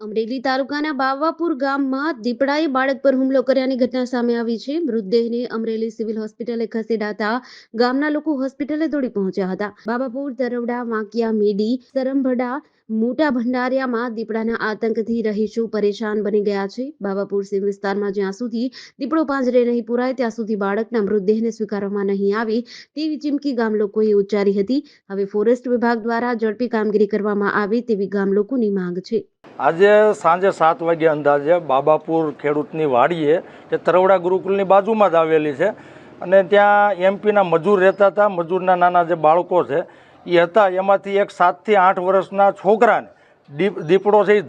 અમરેલી તાલુકાના બાવાપુર ગામમાં દીપડાએ બાળક પર હુમલો કર્યાની ઘટના સામે આવી છે. મૃતદેહને અમરેલી સિવિલ હોસ્પિટલે ખસેડાતા ગામના લોકો હોસ્પિટલે દોડી પહોંચ્યા હતા. બાબાપુર દરવડા વાંકિયા, મેડી સરંભડા મોટા ભંડારિયામાં દીપડાના આતંકથી રહીશો પરેશાન બની ગયા છે. બાબાપુર સિંહ વિસ્તારમાં જ્યાં સુધી દીપડો પાંજરે નહીં પુરાય, ત્યાં સુધી બાળકના મૃતદેહને સ્વીકારવામાં નહીં આવે તેવી ચીમકી ગામ લોકોએ ઉચ્ચારી હતી. હવે ફોરેસ્ટ વિભાગ દ્વારા ઝડપી કામગીરી કરવામાં આવે તેવી ગામ લોકોની માંગ છે. આજે સાંજે સાત વાગે અંદાજે બાબાપુર ખેડૂતની વાડીએ જે તરવડા ગુરુકુલની બાજુમાં જ આવેલી છે અને ત્યાં એમપીના મજૂર રહેતા હતા. મજૂરના નાના જે બાળકો છે, એ હતા. એમાંથી એક સાતથી આઠ વર્ષના છોકરાને દીપડો છે એ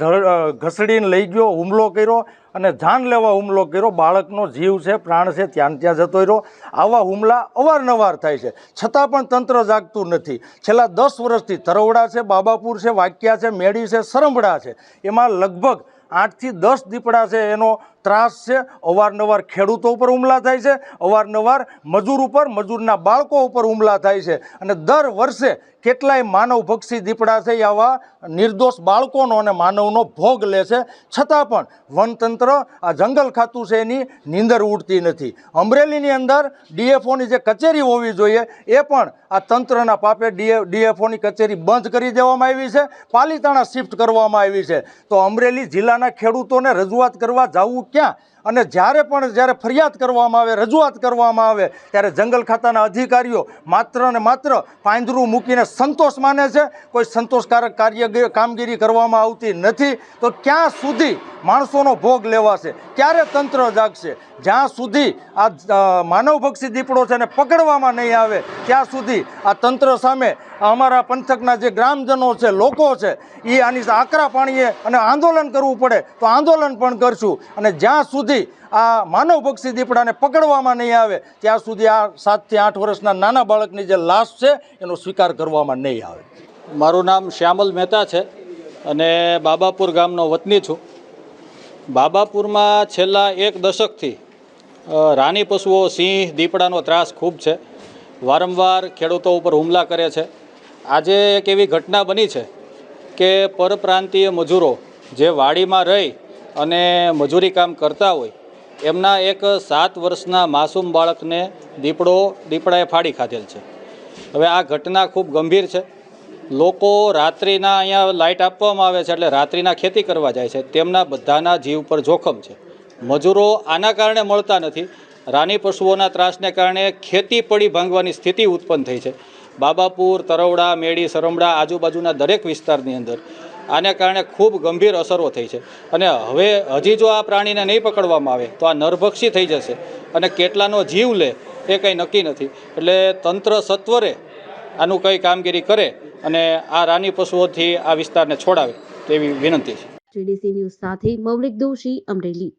ઘસડીને લઈ ગયો, હુમલો કર્યો અને જાન લેવા હુમલો કર્યો. બાળકનો જીવ છે, પ્રાણ છે, ત્યાં ત્યાં જતો રહ્યો. આવા હુમલા અવારનવાર થાય છે. છતાં પણ તંત્ર જાગતું નથી. છેલ્લા દસ વર્ષથી તરવડા છે, બાબાપુર છે, વાક્યા છે, મેડી છે સરંભડા છે. એમાં લગભગ આઠથી દસ દીપડા છે એનો ત્રાસ છે, અવારનવાર ખેડૂતો ઉપર હુમલા થાય છે, અવારનવાર મજૂર ઉપર, મજૂરના બાળકો ઉપર હુમલા થાય છે. અને દર વર્ષે કેટલાય માનવભક્ષી દીપડા છે આવા નિર્દોષ બાળકોનો અને માનવનો ભોગ લે છે. છતાં પણ વનતંત્ર આ જંગલ ખાતું છે એની નીંદર ઉડતી નથી. અમરેલીની અંદર ડીએફઓની જે કચેરી હોવી જોઈએ, એ પણ આ તંત્રના પાપે ડીએ, ડીએફઓની કચેરી બંધ કરી દેવામાં આવી છે, પાલિતાણા શિફ્ટ કરવામાં આવી છે. તો અમરેલી જિલ્લાના ખેડૂતોને રજૂઆત કરવા જવું ક્યાં? અને જ્યારે પણ જ્યારે ફરિયાદ કરવામાં આવે, રજૂઆત કરવામાં આવે, ત્યારે જંગલ ખાતાના અધિકારીઓ માત્ર ને માત્ર પાંજરું મૂકીને સંતોષ માને છે. કોઈ સંતોષકારક કાર્ય કામગીરી કરવામાં આવતી નથી. તો ક્યાં સુધી માણસોનો ભોગ લેવાશે. ક્યારે તંત્ર જાગશે? જ્યાં સુધી આ માનવભક્ષી દીપડો છે એને પકડવામાં નહીં આવે, ત્યાં સુધી આ તંત્ર સામે અમારા પંથકના જે ગ્રામજનો છે, લોકો છે એ આની આકરા પાણીએ અને આંદોલન કરવું પડે, તો આંદોલન પણ કરશું. અને જ્યાં સુધી આ માનવભક્ષી દીપડાને પકડવામાં નહીં આવે, ત્યાં સુધી આ સાતથી આઠ વર્ષના નાના બાળકની જે લાશ છે, એનો સ્વીકાર કરવામાં નહીં આવે. મારું નામ શ્યામલ મહેતા છે અને બાબાપુર ગામનો વતની છું. બાબાપુરમાં છેલ્લા એક દશકથી રાની પશુઓ, સિંહ, દીપડાનો ત્રાસ ખૂબ છે. વારંવાર ખેડૂતો ઉપર હુમલા કરે છે. આજે એક એવી ઘટના બની છે કે પરપ્રાંતીય મજૂરો જે વાડીમાં રહી અને મજૂરી કામ કરતા હોય, એમના એક સાત વર્ષના માસૂમ બાળકને દીપડો, દીપડાએ ફાડી ખાધેલ છે. હવે આ ઘટના ખૂબ ગંભીર છે. લોકો રાત્રિના અહીંયા લાઇટ આપવામાં આવે છે એટલે રાત્રિના ખેતી કરવા જાય છે. તેમના બધાના જીવ પર જોખમ છે. મજૂરો આના કારણે મળતા નથી. રાની પશુઓના ત્રાસને કારણે ખેતી પડી ભાંગવાની સ્થિતિ ઉત્પન્ન થઈ છે. બાબાપુર, તરવડા, મેડી, સરમડા આજુબાજુના દરેક વિસ્તારની અંદર આને કારણે ખૂબ ગંભીર અસરો થઈ છે. અને હવે હજી જો આ પ્રાણીને નહીં પકડવામાં આવે તો આ નરભક્ષી થઈ જશે અને કેટલાનો જીવ લે એ કંઈ નક્કી નથી. એટલે તંત્ર સત્વરે આનું કંઈ કામગીરી કરે અને આ રાની પશુઓથી આ વિસ્તારને છોડાવે તેવી વિનંતી છે. જીડીસી ન્યૂઝ સાથે મૌલિક દોશી અમરેલી.